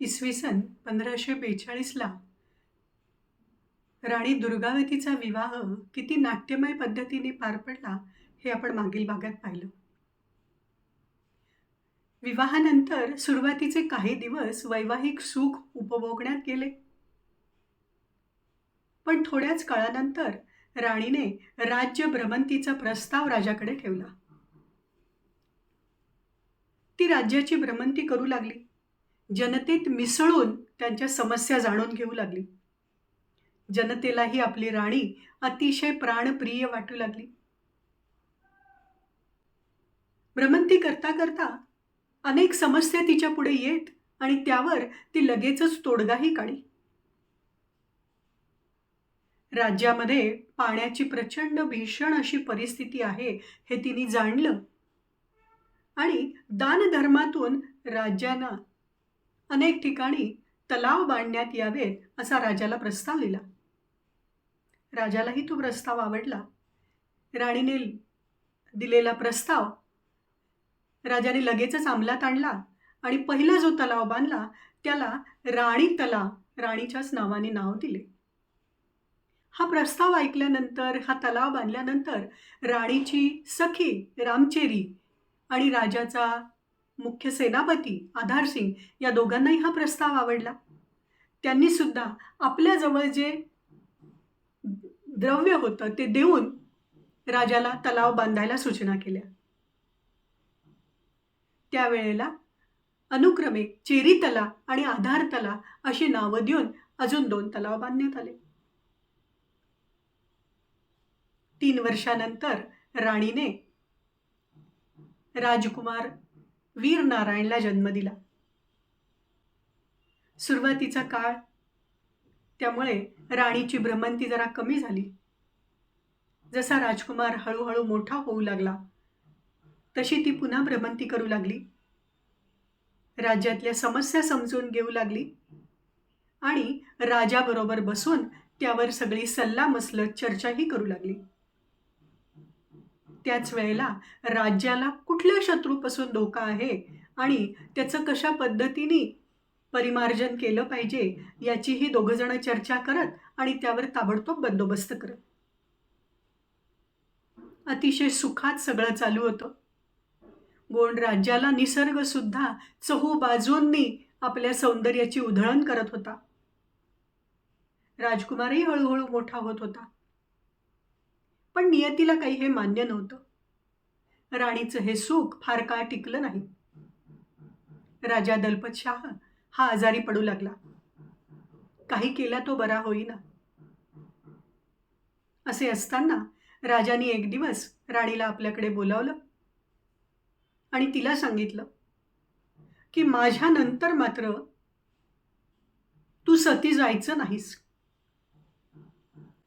इसवी सन पंधराशे बेचाळीसला राणी दुर्गावतीचा विवाह किती नाट्यमय पद्धतीने पार पडला हे आपण मागील भागात पाहिलं. विवाहानंतर सुरुवातीचे काही दिवस वैवाहिक सुख उपभोगण्यात गेले. पण थोड्याच काळानंतर राणीने राज्य भ्रमंतीचा प्रस्ताव राजाकडे ठेवला. ती राज्याची भ्रमंती करू लागली. जनतेत मिसळून त्यांच्या समस्या जाणून घेऊ लागली. जनतेलाही आपली राणी अतिशय प्राणप्रिय वाटू लागली. भ्रमंती करता करता अनेक समस्या तिच्या पुढे येत आणि त्यावर ती लगेचच तोडगाही काढी. राज्यामध्ये पाण्याची प्रचंड भीषण अशी परिस्थिती आहे हे तिने जाणलं. आणि दानधर्मातून राज्यानं अनेक ठिकाणी तलाव बांधण्यात यावेत असा राजाला प्रस्ताव दिला. राजालाही तो प्रस्ताव आवडला. राणीने दिलेला प्रस्ताव राजाने लगेचच अंमलात आणला आणि पहिला जो तलाव बांधला त्याला राणी तलाव राणीच्याच नावाने नाव दिले. हा प्रस्ताव ऐकल्यानंतर हा तलाव बांधल्यानंतर राणीची सखी रामचेरी आणि राजाचा मुख्य सेनापती आधारसिंग या दोघांनाही हा प्रस्ताव आवडला. त्यांनी सुद्धा आपल्याजवळ जे द्रव्य होतं ते देऊन राजाला तलाव बांधायला सूचना केल्या. त्यावेळेला अनुक्रमे चेरी तला आणि आधार तला अशी नावं देऊन अजून दोन तलाव बांधण्यात आले. तीन वर्षानंतर राणीने राजकुमार वीर नारायणला जन्म दिला. सुरुवातीचा काळ त्यामुळे राणीची भ्रमंती जरा कमी झाली. जसा राजकुमार हळूहळू मोठा होऊ लागला तशी ती पुन्हा भ्रमंती करू लागली. राज्यातल्या समस्या समजून घेऊ लागली आणि राजाबरोबर बसून त्यावर सगळी सल्ला मसलत चर्चाही करू लागली. त्याच वेळेला राज्याला कुठल्या शत्रूपासून धोका आहे आणि त्याचं कशा पद्धतीने परिमार्जन केलं पाहिजे याचीही दोघंजणं चर्चा करत आणि त्यावर ताबडतोब बंदोबस्त करत. अतिशय सुखात सगळं चालू होतं. गोंड राज्याला निसर्ग सुद्धा चहू बाजूंनी आपल्या सौंदर्याची उधळण करत होता. राजकुमारही हळूहळू मोठा होत होता. पण नियतीला काही हे मान्य नव्हतं. राणीचं हे सुख फार काळ टिकलं नाही. राजा दलपत शाह हा आजारी पडू लागला. काही केला तो बरा होईना. असे असताना राजाने एक दिवस राणीला आपल्याकडे बोलावलं आणि तिला सांगितलं की माझ्यानंतर मात्र तू सती जायचं नाहीस.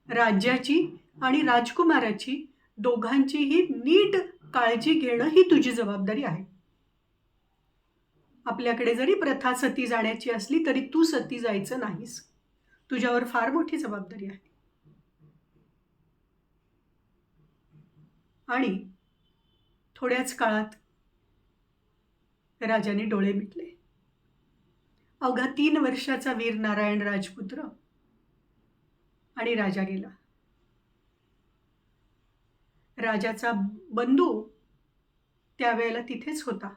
राज्याची आणि राजकुमाराची दोघांचीही नीट काळजी घेणं ही तुझी जबाबदारी आहे. आपल्याकडे जरी प्रथा सती जाण्याची असली तरी तू सती जायचं नाहीस. तुझ्यावर फार मोठी जबाबदारी आहे. आणि थोड्याच काळात राजाने डोळे मिटले. अवघा तीन वर्षाचा वीर नारायण राजपुत्र आणि राजा गेला. राजाचा बंधू त्यावेळेला तिथेच होता.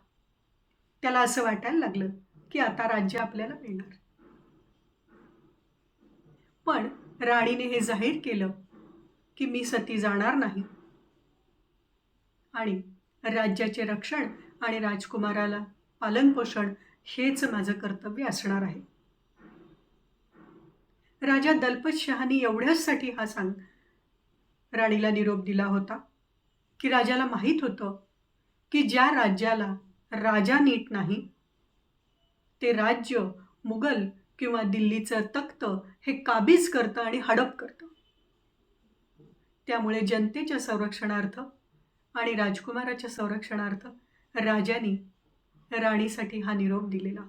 त्याला असं वाटायला लागलं की आता राज्य आपल्याला मिळणार. पण राणीने हे जाहीर केलं की मी सती जाणार नाही. आणि राज्याचे रक्षण आणि राजकुमाराला पालनपोषण हेच माझं कर्तव्य असणार आहे. राजा दलपत शहानी एवढ्याचसाठी हा सांग राणीला निरोप दिला होता. की राजाला माहीत होतं की ज्या राज्याला राजा नीट नाही ते राज्य मुघल किंवा दिल्लीचं तख्त हे काबीज करतं आणि हडप करतं. त्यामुळे जनतेच्या संरक्षणार्थ आणि राजकुमाराच्या संरक्षणार्थ राजाने राणीसाठी हा निरोप दिलेला.